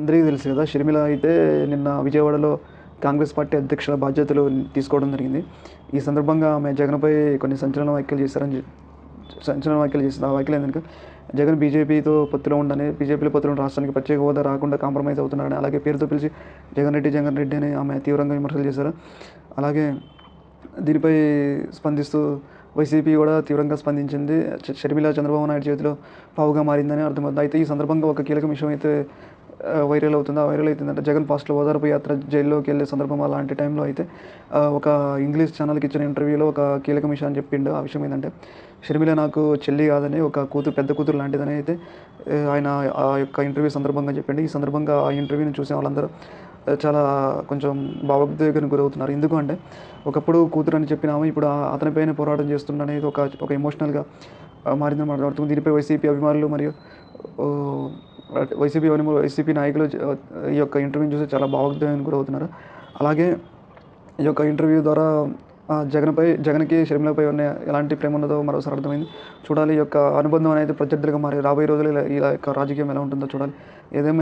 అందరికీ తెలుసు కదా షర్మిల అయితే నిన్న విజయవాడలో కాంగ్రెస్ పార్టీ అధ్యక్షుల బాధ్యతలు తీసుకోవడం జరిగింది. ఈ సందర్భంగా ఆమె జగన్పై కొన్ని సంచలన వ్యాఖ్యలు చేశారని సంచలన వ్యాఖ్యలు చేసింది. ఆ వ్యాఖ్యలు ఏంటంటే జగన్ బీజేపీతో పొత్తులో ఉండని బీజేపీలో పొత్తులో రాష్ట్రానికి ప్రత్యేక హోదా రాకుండా కాంప్రమైజ్ అవుతున్నారని అలాగే పేరుతో పిలిచి జగన్ రెడ్డి జగన్ రెడ్డి అని ఆమె తీవ్రంగా విమర్శలు చేశారు. అలాగే దీనిపై స్పందిస్తూ వైసీపీ కూడా తీవ్రంగా స్పందించింది. షర్మిల చంద్రబాబు నాయుడు చేతిలో పావుగా మారిందని అర్థమవుతుంది. అయితే ఈ సందర్భంగా ఒక కీలక విషయం అయితే వైరల్ అవుతుంది? ఆ వైరల్ అవుతుందంటే జగన్ ఫాస్ట్లో ఓదార్పు యాత్ర జైల్లోకి వెళ్ళే సందర్భం అలాంటి టైంలో అయితే ఒక ఇంగ్లీష్ ఛానల్కి ఇచ్చిన ఇంటర్వ్యూలో ఒక కీలక విషయం అని చెప్పిండు. ఆ విషయం ఏంటంటే షర్మిల నాకు చెల్లి కాదని ఒక కూతురు పెద్ద కూతురు లాంటిదని అయితే ఆయన ఆ యొక్క ఇంటర్వ్యూ సందర్భంగా చెప్పిండు. ఈ సందర్భంగా ఆ ఇంటర్వ్యూని చూసిన వాళ్ళందరూ చాలా కొంచెం భావోద్వేగానికి గురవుతున్నారు. ఎందుకు అంటే ఒకప్పుడు కూతురు అని చెప్పినాము ఇప్పుడు అతనిపైన పోరాటం చేస్తుండనేది ఒక ఒక ఎమోషనల్గా మారిందని మాట్లాడుతుంది. దీనిపై వైసీపీ అభిమానులు మరియు వైసీపీ అభిమానులు వైసీపీ నాయకులు ఈ యొక్క ఇంటర్వ్యూ చూసి చాలా భావోద్వేగానికి అవుతున్నారు. అలాగే ఈ యొక్క ఇంటర్వ్యూ ద్వారా జగన్పై జగన్కి షర్మిలపై ఉన్న ఎలాంటి ప్రేమ ఉన్నదో మరోసారి అర్థమైంది. చూడాలి ఈ యొక్క అనుబంధం అనేది ప్రత్యర్థులుగా మారి రాబోయే రోజులు ఇలా- ఇలా యొక్క రాజకీయం ఎలా ఉంటుందో చూడాలి. ఏదేమైనా